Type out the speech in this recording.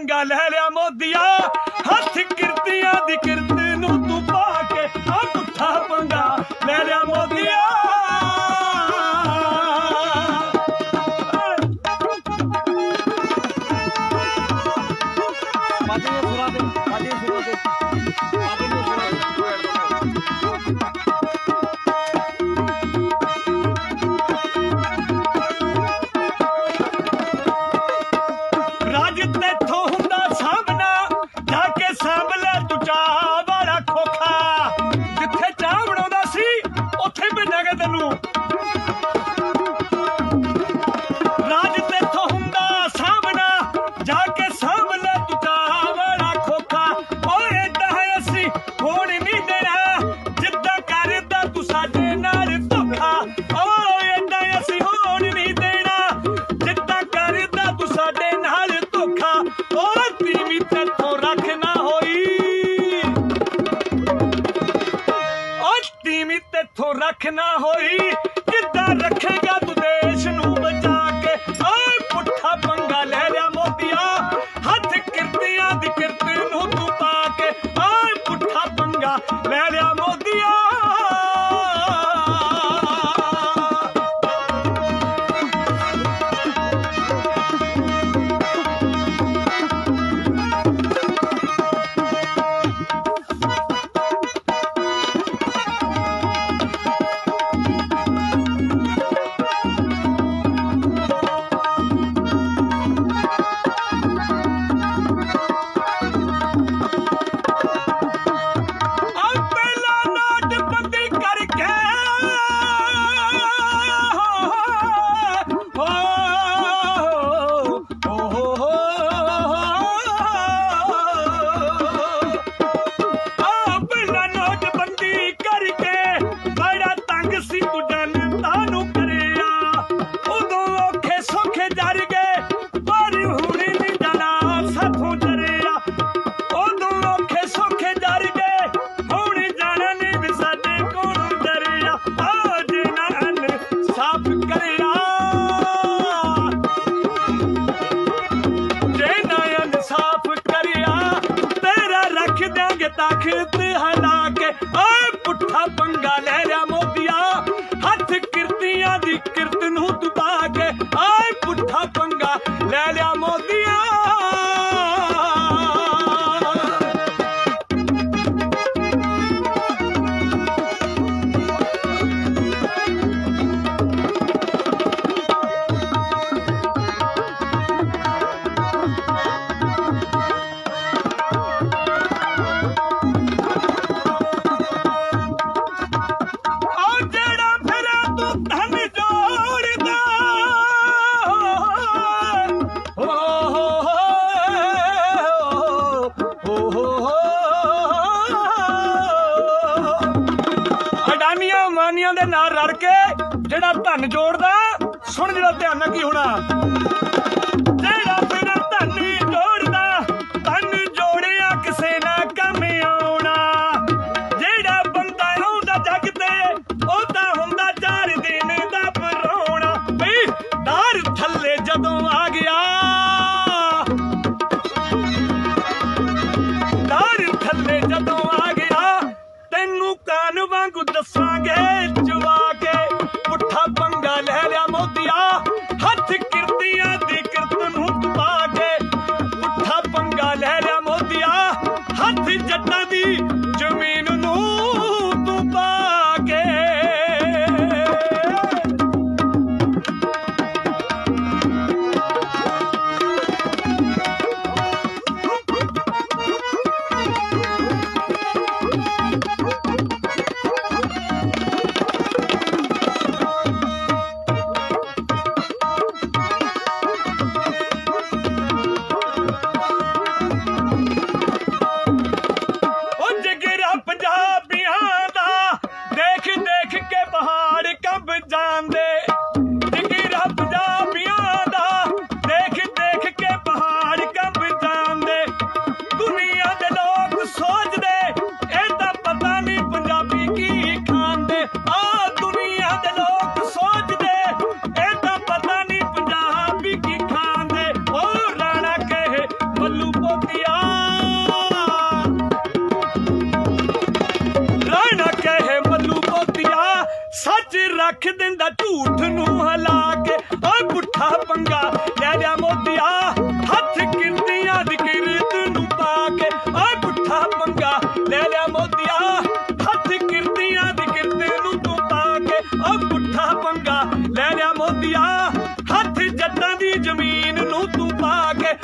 ਪੰਗਾ ਲੈ ਲਿਆ ਮੋਦੀਆ। ਹੱਥ ਕਿਰਤੀਆਂ ਦੀ ਕਿਰਤ ਨੂੰ ਤੂੰ ਪਾ ਕੇ ਆ ਪੁੱਠਾ ਪੰਗਾ। ਲੈ ਲਿਆ ਮੋਦੀਆ। ਬਾਜੀ ਸੁਰਾ ਦੇ ਬਾਜੀ ਸੁਰਾ ਦੇ। ਭਗਤਾ ਖੇਤ ਹਲਾ ਕੇ, ਓਏ ਪੁੱਠਾ ਪੰਗਾ ਲੈ ਰਿਆ ਮੋਦੀਆ। ਹੱਥ ਕਿਰਤੀਆਂ ਦੀ ਕਿਰਤ ਨੂੰ ਦਬਾ ਕੇ, ਓਏ ਪੁੱਠਾ ਪੰਗਾ ਲੈ ਲਿਆ ਮੋਦੀਆ। ਨਾਲ ਰਲ ਕੇ ਜਿਹੜਾ ਧੰਨ ਜੋੜਦਾ, ਸੁਣ ਜਿਹੜਾ ਧਿਆਨ ਨਾਲ ਕੀ ਹੋਣਾ। ਜਿਹੜਾ ਬਿਨਾਂ ਧਨ ਵੀ ਜੋੜਦਾ, ਧਨ ਜੋੜਿਆ ਕਿਸੇ ਨਾ ਕੰਮ ਆਉਣਾ। ਜਿਹੜਾ ਬੰਦਾ ਆਉਂਦਾ ਜੱਗ ਤੇ, ਉਹ ਤਾਂ ਹੁੰਦਾ ਚਾਰ ਦਿਨ ਦਾ ਪਰੋਣਾ। ਬਈ ਡਾਰ ਥੱਲੇ ਜਦੋਂ ਆ ਗਿਆ ਡਾਰ ਥੱਲੇ ਜਦੋਂ ਆ ਗਿਆ, ਤੈਨੂੰ ਕਾਨ ਵਾਂਗੂ ਦੱਸਾਂਗੇ ਰੱਖ ਦਿੰਦਾ ਝੂਠ ਨੂੰ ਹਲਾ ਕੇ। ਓਏ ਪੁੱਠਾ ਪੰਗਾ ਲੈ ਲਿਆ ਮੋਤੀਆ, ਹੱਥ ਕਿਰਤੀਆਂ ਦੀ ਕਿਰਤ ਨੂੰ ਪਾ ਕੇ। ਓਏ ਪੁੱਠਾ ਪੰਗਾ ਲੈ ਲਿਆ ਮੋਤੀਆ, ਹੱਥ ਕਿਰਤੀਆਂ ਦੀ ਕਿਰਤ ਨੂੰ ਤੂੰ ਪਾ ਕੇ। ਓ ਪੁੱਠਾ ਪੰਗਾ ਲੈ ਲਿਆ ਮੋਤੀਆ, ਹੱਥ ਜੱਟਾਂ ਦੀ ਜ਼ਮੀਨ ਨੂੰ ਤੂੰ ਪਾ ਕੇ।